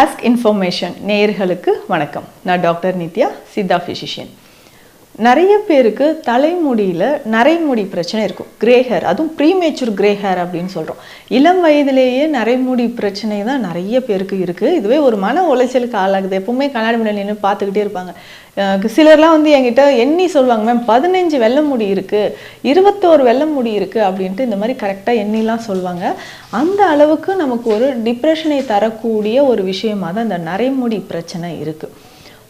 Ask information நேயர்களுக்கு வணக்கம். நான் டாக்டர் நித்யா சித்தா ஃபிசிஷியன் நிறைய பேருக்கு தலைமுடியில் நரைமுடி பிரச்சனை இருக்கும். கிரே ஹேர் அதுவும் ப்ரீமேச்சூர் கிரே ஹேர் அப்படின்னு சொல்கிறோம் இளம் வயதிலேயே நரைமுடி பிரச்சனை தான் நிறைய பேருக்கு இருக்குது இதுவே ஒரு மன உளைச்சலுக்கு ஆளாகுது. எப்பவுமே கண்ணாடி முன்னாடி நின்று பார்த்துக்கிட்டே இருப்பாங்க. சிலர்லாம் வந்து என்கிட்ட எண்ணி சொல்லுவாங்க மேம் பதினஞ்சு வெள்ளை முடி இருக்குது இருபத்தோரு வெள்ளை முடி இருக்குது அப்படின்ட்டு இந்த மாதிரி கரெக்டாக எண்ணிலாம் சொல்லுவாங்க. அந்த அளவுக்கு நமக்கு ஒரு டிப்ரெஷனை தரக்கூடிய ஒரு விஷயமா தான் இந்த நரைமுடி பிரச்சனை இருக்குது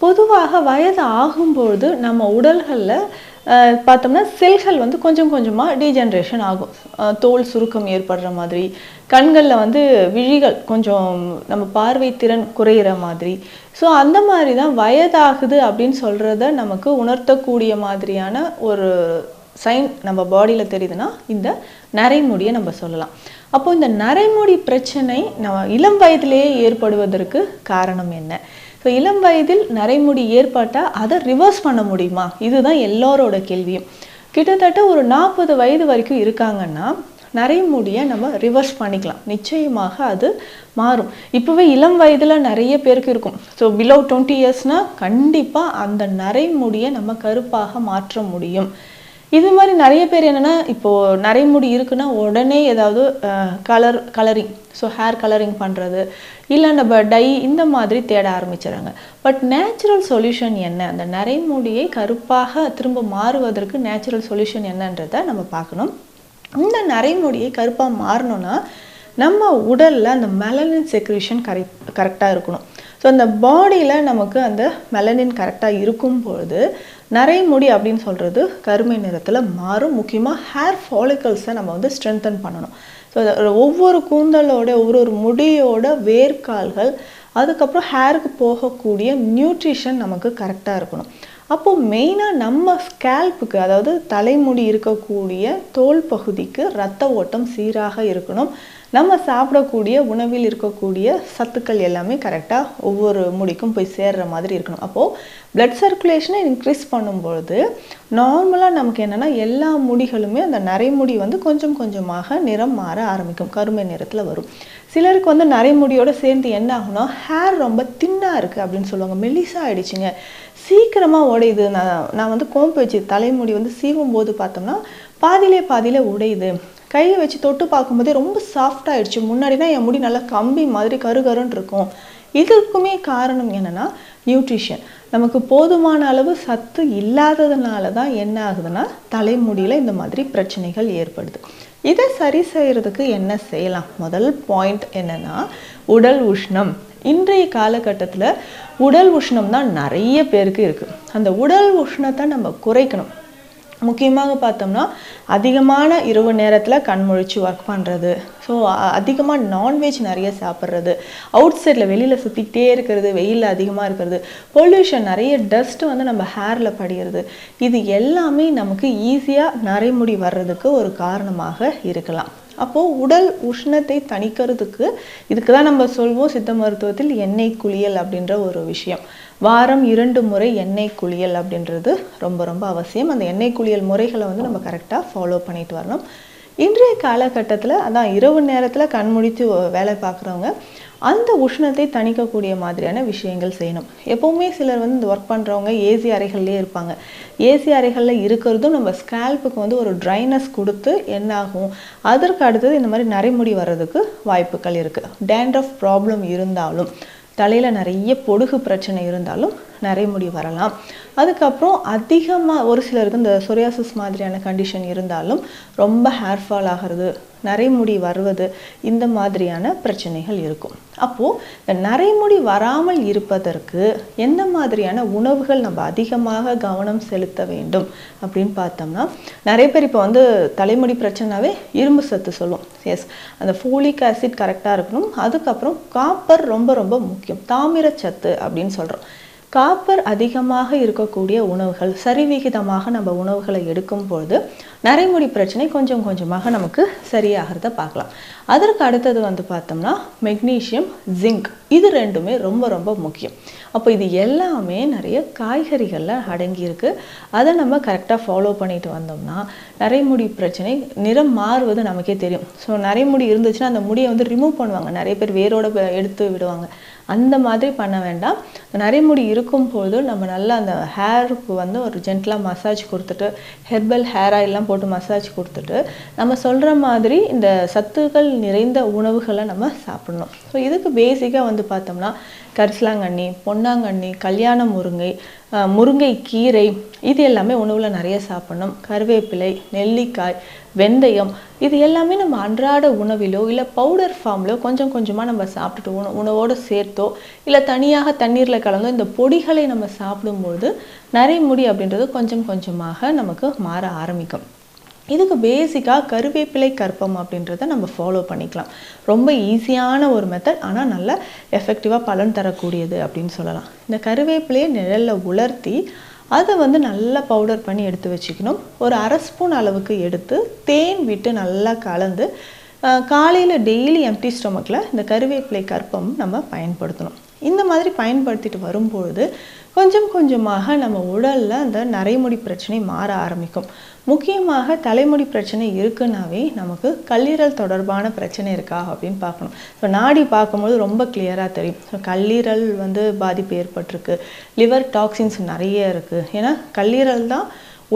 பொதுவாக வயது ஆகும்பொழுது நம்ம உடல்களில் பார்த்தோம்னா செல்கள் வந்து கொஞ்சம் கொஞ்சமாக டீஜென்ரேஷன் ஆகும். தோல் சுருக்கம் ஏற்படுற மாதிரி கண்களில் வந்து விழிகள் கொஞ்சம் நம்ம பார்வை திறன் குறையிற மாதிரி. ஸோ அந்த மாதிரி தான் வயதாகுது அப்படின்னு சொல்கிறத நமக்கு உணர்த்தக்கூடிய மாதிரியான ஒரு சைன் நம்ம பாடியில் தெரியுதுன்னா இந்த நரைமுடியை நம்ம சொல்லலாம். அப்போ இந்த நரைமுடி பிரச்சனை நம்ம இளம் வயதிலேயே ஏற்படுவதற்கு காரணம் என்ன? ஸோ இளம் வயதில் நரைமுடி ஏற்பட்டால் அதை ரிவர்ஸ் பண்ண முடியுமா? இதுதான் எல்லாரோட கேள்வியும். கிட்டத்தட்ட ஒரு நாற்பது வயது வரைக்கும் இருக்காங்கன்னா நரைமுடியை நம்ம ரிவர்ஸ் பண்ணிக்கலாம். நிச்சயமாக அது மாறும். இப்போவே இளம் வயதில் நிறைய பேருக்கு இருக்கும். ஸோ பிலோ டுவெண்ட்டி இயர்ஸ்னால் கண்டிப்பாக அந்த நரைமுடியை நம்ம கருப்பாக மாற்ற முடியும். இது மாதிரி நிறைய பேர் என்னென்னா இப்போது நரைமுடி இருக்குன்னா உடனே ஏதாவது colour colouring so hair colouring பண்ணுறது இல்லை நம்ம டை இந்த மாதிரி தேட ஆரம்பிச்சிடுறாங்க பட் நேச்சுரல் சொல்யூஷன் என்ன? அந்த நரைமுடியை கருப்பாக திரும்ப மாறுவதற்கு நேச்சுரல் சொல்யூஷன் என்னன்றதை நம்ம பார்க்கணும். இந்த நரைமுடியை கருப்பாக மாறணும்னா நம்ம உடலில் அந்த மெலனின் செக்ரிஷன் கரெக்ட் கரெக்டாக இருக்கணும். ஸோ அந்த பாடியில் நமக்கு அந்த மெலனின் கரெக்டாக இருக்கும் நிறைய நரைமுடி அப்படின்னு சொல்கிறது கருமை நிறத்தில் மாறும். முக்கியமாக ஹேர் ஃபாலிக்கல்ஸை நம்ம வந்து ஸ்ட்ரென்தன் பண்ணணும். ஸோ ஒவ்வொரு கூந்தலோட ஒவ்வொரு ஒரு முடியோட வேர்க்கால்கள் அதுக்கப்புறம் ஹேருக்கு போகக்கூடிய நியூட்ரிஷன் நமக்கு கரெக்டாக இருக்கணும். அப்போது மெயினாக நம்ம ஸ்கேல்ப்புக்கு அதாவது தலைமுடி இருக்கக்கூடிய தோல் பகுதிக்கு ரத்த ஓட்டம் சீராக இருக்கணும். நம்ம சாப்பிடக்கூடிய உணவில் இருக்கக்கூடிய சத்துக்கள் எல்லாமே கரெக்டாக ஒவ்வொரு முடிக்கும் போய் சேர்ற மாதிரி இருக்கணும். அப்போது பிளட் சர்க்குலேஷனை இன்க்ரீஸ் பண்ணும்பொழுது நார்மலாக நமக்கு என்னென்னா எல்லா முடிகளுமே அந்த நரைமுடி வந்து கொஞ்சம் கொஞ்சமாக நிறம் மாற ஆரம்பிக்கும். கருமை நிறத்தில் வரும். சிலருக்கு வந்து நரைமுடியோடு சேர்ந்து என்ன ஆகும்னா ஹேர் ரொம்ப தின்னாக இருக்குது அப்படின்னு சொல்லுவாங்க. மெலிசா ஆகிடுச்சிங்க சீக்கிரமாக உடையுது. நான் நான் வந்து கோம்பு வச்சு தலைமுடி வந்து சீவும் போது பார்த்தோம்னா பாதியிலே பாதியிலே உடையுது. கையை வச்சு தொட்டு பார்க்கும்போதே ரொம்ப சாஃப்டாகிடுச்சு முன்னாடி முன்னாடினா என் முடி நல்லா கம்பி மாதிரி கருகருன்னு இருக்கும். இதுக்குமே காரணம் என்னன்னா நியூட்ரிஷன் நமக்கு போதுமான அளவு சத்து இல்லாததுனால தான் என்ன ஆகுதுன்னா தலைமுடியில் இந்த மாதிரி பிரச்சனைகள் ஏற்படுது. இதை சரி செய்யறதுக்கு என்ன செய்யலாம்? முதல் பாயிண்ட் என்னன்னா உடல் உஷ்ணம். இன்றைய காலகட்டத்தில் உடல் உஷ்ணம் தான் நிறைய பேருக்கு இருக்குது அந்த உடல் உஷ்ணத்தை நம்ம குறைக்கணும். முக்கியமாக பார்த்தோம்னா அதிகமான இரவு நேரத்தில் கண்முழிச்சு ஒர்க் பண்ணுறது ஸோ அதிகமாக நான்வெஜ் நிறைய சாப்பிட்றது. அவுட் சைடில் வெளியில் சுற்றிக்கிட்டே இருக்கிறது வெயிலில் அதிகமாக இருக்கிறது. பொல்யூஷன் நிறைய டஸ்ட்டு வந்து நம்ம ஹேரில் படிகிறது இது எல்லாமே நமக்கு ஈஸியாக நரைமுடி வர்றதுக்கு ஒரு காரணமாக இருக்கலாம். அப்போது உடல் உஷ்ணத்தை தணிக்கிறதுக்கு இதுக்கு தான் நம்ம சொல்வோம் சித்த மருத்துவத்தில் எண்ணெய் குளியல் அப்படின்ற ஒரு விஷயம். வாரம் இரண்டு முறை எண்ணெய் குளியல் அப்படின்றது ரொம்ப ரொம்ப அவசியம். அந்த எண்ணெய் குளியல் முறைகளை வந்து நம்ம கரெக்டாக ஃபாலோ பண்ணிட்டு வரணும். இன்றைய காலகட்டத்தில் அதான் இரவு நேரத்தில் கண்முழித்து வேலை பார்க்குறவங்க அந்த உஷ்ணத்தை தணிக்கக்கூடிய மாதிரியான விஷயங்கள் செய்யணும். எப்போவுமே சிலர் வந்து இந்த ஒர்க் பண்ணுறவங்க ஏசி அறைகள்லேயே இருப்பாங்க. ஏசி அறைகளில் இருக்கிறதும் நம்ம ஸ்கேல்புக்கு வந்து ஒரு ட்ரைனஸ் கொடுத்து என்ன ஆகும் அதற்கு அடுத்தது இந்த மாதிரி நரைமுடி வர்றதுக்கு வாய்ப்புகள் இருக்குது டேண்ட்ரஃப் ப்ராப்ளம் இருந்தாலும் தலையில் நிறைய பொடுகு பிரச்சனை இருந்தாலும் நரைமுடி வரலாம். அதுக்கப்புறம் அதிகமாக ஒரு சிலருக்கு இந்த சொரியாசிஸ் மாதிரியான கண்டிஷன் இருந்தாலும் ரொம்ப ஹேர் ஃபால் ஆகிறது நரைமுடி வருவது இந்த மாதிரியான பிரச்சனைகள் இருக்கும். அப்போது இந்த நரைமுடி வராமல் இருப்பதற்கு எந்த மாதிரியான உணவுகள் நம்ம அதிகமாக கவனம் செலுத்த வேண்டும் அப்படின்னு பார்த்தோம்னா நிறைய பேர் இப்போ வந்து தலைமுடி பிரச்சனாவே இரும்பு சத்து சொல்லும் எஸ் அந்த ஃபோலிக் ஆசிட் கரெக்டாக இருக்கணும். அதுக்கப்புறம் காப்பர் ரொம்ப ரொம்ப முக்கியம். தாமிரச்சத்து அப்படின்னு சொல்கிறோம் காப்பர் அதிகமாக இருக்கக்கூடிய உணவுகள் சரிவிகிதமாக நம்ம உணவுகளை எடுக்கும் பொழுது நரைமுடி பிரச்சனை கொஞ்சம் கொஞ்சமாக நமக்கு சரியாகிறத பார்க்கலாம். அதற்கு அடுத்தது வந்து பார்த்தோம்னா மெக்னீஷியம் ஜிங்க். இது ரெண்டுமே ரொம்ப ரொம்ப முக்கியம். அப்போ இது எல்லாமே நிறைய காய்கறிகளில் அடங்கியிருக்கு. அதை நம்ம கரெக்டாக ஃபாலோ பண்ணிட்டு வந்தோம்னா நரைமுடி பிரச்சனை நிறம் மாறுவது நமக்கே தெரியும். ஸோ நரைமுடி இருந்துச்சுன்னா அந்த முடியை வந்து ரிமூவ் பண்ணுவாங்க. நிறைய பேர் வேரோட எடுத்து விடுவாங்க. அந்த மாதிரி பண்ண வேண்டாம். நரைமுடி இருக்கும்போது நம்ம நல்லா அந்த ஹேருக்கு வந்து ஒரு ஜென்டலாக மசாஜ் கொடுத்துட்டு ஹெர்பல் ஹேர் ஆயிலெலாம் போட்டு மசாஜ் கொடுத்துட்டு நம்ம சொல்கிற மாதிரி இந்த சத்துக்கள் நிறைந்த உணவுகளை நம்ம சாப்பிடணும். ஸோ இதுக்கு பேசிக்காக வந்து பார்த்தோம்னா கரிசலாங்கண்ணி பொன்னாங்கண்ணி கல்யாண முருங்கை அஹ், முருங்கை கீரை இது எல்லாமே உணவில் நிறைய சாப்பிடணும். கருவேப்பிலை நெல்லிக்காய் வெந்தயம் இது எல்லாமே நம்ம அன்றாட உணவிலோ இல்லை பவுடர் ஃபார்ம்லோ கொஞ்சம் கொஞ்சமாக நம்ம சாப்பிட்டுட்டு உண உணவோடு சேர்த்தோ இல்லை தனியாக தண்ணீரில் கலந்தோ இந்த பொடிகளை நம்ம சாப்பிடும்போது நரைமுடி அப்படின்றது கொஞ்சம் கொஞ்சமாக நமக்கு மாற ஆரம்பிக்கும். இதுக்கு பேசிக்காக கருவேப்பிலை கற்பம் அப்படின்றத நம்ம ஃபாலோ பண்ணிக்கலாம். ரொம்ப ஈஸியான ஒரு மெத்தட் ஆனால் நல்ல எஃபெக்டிவாக பலன் தரக்கூடியது அப்படின்னு சொல்லலாம். இந்த கருவேப்பிலையை நிழலில் உலர்த்தி அதை வந்து நல்லா பவுடர் பண்ணி எடுத்து வச்சுக்கணும். ஒரு அரை ஸ்பூன் அளவுக்கு எடுத்து தேன் விட்டு நல்லா கலந்து காலையில் டெய்லி எம்டி ஸ்டொமக்கில் இந்த கருவேப்பிலை கற்பம் நம்ம பயன்படுத்தணும். இந்த மாதிரி பயன்படுத்திட்டு வரும்பொழுது கொஞ்சம் கொஞ்சமாக நம்ம உடலில் அந்த நரைமுடி பிரச்சனை மாற ஆரம்பிக்கும். முக்கியமாக தலைமுடி பிரச்சனை இருக்குன்னாவே நமக்கு கல்லீரல் தொடர்பான பிரச்சனை இருக்கா அப்படின்னு பார்க்கணும். ஸோ நாடி பார்க்கும்போது ரொம்ப கிளியராக தெரியும். ஸோ கல்லீரல் வந்து பாதிப்பு ஏற்பட்டிருக்கு. லிவர் டாக்ஸின்ஸ் நிறைய இருக்குது ஏன்னா கல்லீரல் தான்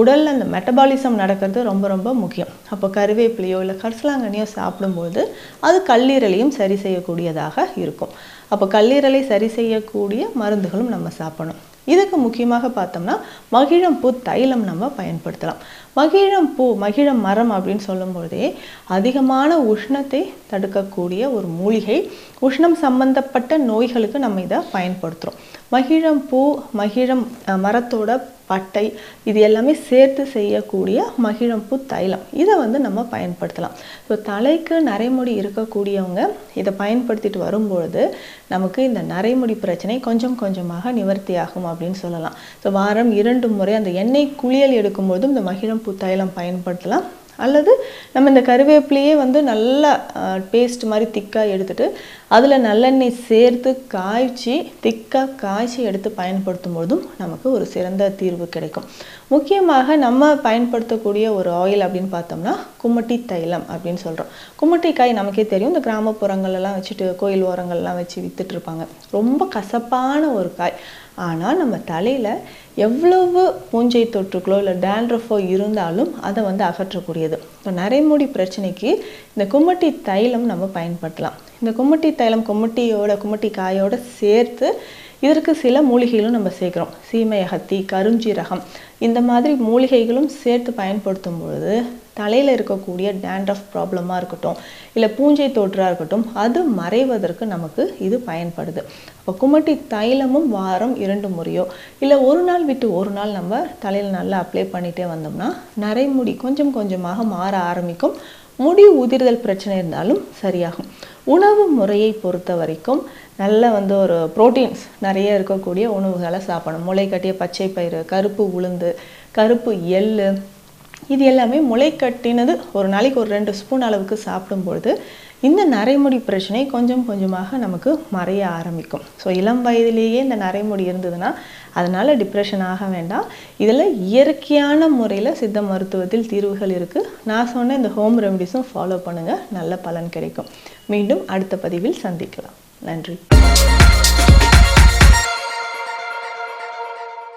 உடலில் அந்த மெட்டபாலிசம் நடக்கிறது ரொம்ப ரொம்ப முக்கியம். அப்போ கருவேப்பிலையோ இல்லை கரிசலாங்கண்ணியோ சாப்பிடும்போது அது கல்லீரலையும் சரி செய்யக்கூடியதாக இருக்கும். அப்போ கல்லீரலை சரி செய்யக்கூடிய மருந்துகளும் நம்ம சாப்பிடணும். இதுக்கு முக்கியமாக பார்த்தோம்னா மகிழம்பூ தைலம் நம்ம பயன்படுத்தலாம். மகிழம் பூ மகிழம் மரம் அப்படின்னு சொல்லும்பொழுதே அதிகமான உஷ்ணத்தை தடுக்கக்கூடிய ஒரு மூலிகை. உஷ்ணம் சம்பந்தப்பட்ட நோய்களுக்கு நம்ம இதை பயன்படுத்துகிறோம் மகிழம் பூ மகிழம் மரத்தோட பட்டை இது எல்லாமே சேர்த்து செய்யக்கூடிய மகிழம்பூ தைலம். இதை வந்து நம்ம பயன்படுத்தலாம். ஸோ தலைக்கு நரைமுடி இருக்கக்கூடியவங்க இதை பயன்படுத்திட்டு வரும்பொழுது நமக்கு இந்த நரைமுடி பிரச்சனை கொஞ்சம் கொஞ்சமாக நிவர்த்தி ஆகும் அப்படின்னு சொல்லலாம். ஸோ வாரம் இரண்டு முறை அந்த எண்ணெய் குளியல் எடுக்கும்போதும் இந்த மகிழம் தைலம் பயன்படுத்தலாம். அல்லது நம்ம இந்த கருவேப்பிலையே வந்து நல்லா பேஸ்ட் மாதிரி திக்காக எடுத்துட்டு அதில் நல்லெண்ணெய் சேர்த்து காய்ச்சி திக்காக காய்ச்சி எடுத்து பயன்படுத்தும் பொழுதும் நமக்கு ஒரு சிறந்த தீர்வு கிடைக்கும். முக்கியமாக நம்ம பயன்படுத்தக்கூடிய ஒரு ஆயில் அப்படின்னு பார்த்தோம்னா கும்மட்டி தைலம் அப்படின்னு சொல்கிறோம் கும்மட்டி காய் நமக்கே தெரியும். இந்த கிராமப்புறங்கள்லாம் வச்சுட்டு கோயில் ஓரங்கள்லாம் வச்சு வித்துட்டு இருப்பாங்க. ரொம்ப கசப்பான ஒரு காய். ஆனால் நம்ம தலையில் எவ்வளவு பூஞ்சை தொற்றுக்களோ இல்லை டேண்ட்ரஃபோ இருந்தாலும் அதை வந்து அகற்றக்கூடியது. இப்போ நரைமுடி பிரச்சனைக்கு இந்த கும்மட்டி தைலம் நம்ம பயன்படுத்தலாம். இந்த கும்மட்டி தைலம் கும்மட்டியோட கும்மட்டி காயோட சேர்த்து இதற்கு சில மூலிகைகளும் நம்ம சேர்க்குறோம். சீமையகத்தி கருஞ்சீரகம். இந்த மாதிரி மூலிகைகளும் சேர்த்து பயன்படுத்தும் பொழுது தலையில் இருக்கக்கூடிய டேண்ட்ரஃப் ப்ராப்ளமாக இருக்கட்டும் இல்லை பூஞ்சை தோற்றாக இருக்கட்டும் அது மறைவதற்கு நமக்கு இது பயன்படுது. இப்போ குமட்டி தைலமும் வாரம் இரண்டு முறையோ இல்லை ஒரு நாள் விட்டு ஒரு நாள் நம்ம தலையில் நல்லா அப்ளை பண்ணிகிட்டே வந்தோம்னா நரைமுடி கொஞ்சம் கொஞ்சமாக மாற ஆரம்பிக்கும். முடி உதிர்தல் பிரச்சனை இருந்தாலும் சரியாகும். உணவு முறையை பொறுத்த வரைக்கும் நல்ல வந்து ஒரு புரோட்டீன்ஸ் நிறைய இருக்கக்கூடிய உணவுகளை சாப்பிடணும். முளை கட்டிய பச்சை பயிறு கருப்பு உளுந்து கருப்பு எள் இது எல்லாமே முளை கட்டினது ஒரு நாளைக்கு ஒரு ரெண்டு ஸ்பூன் அளவுக்கு சாப்பிடும்பொழுது இந்த நரைமுடி பிரச்சனை கொஞ்சம் கொஞ்சமாக நமக்கு மறைய ஆரம்பிக்கும். ஸோ இளம் வயதிலேயே இந்த நரைமுடி இருந்ததுன்னா அதனால் டிப்ரெஷன் ஆக வேண்டாம். இதில் இயற்கையான முறையில் சித்த மருத்துவத்தில் தீர்வுகள் இருக்குது நான் சொன்ன இந்த ஹோம் ரெமடிஸும் ஃபாலோ பண்ணுங்கள் நல்ல பலன் கிடைக்கும். மீண்டும் அடுத்த பதிவில் சந்திக்கலாம். நன்றி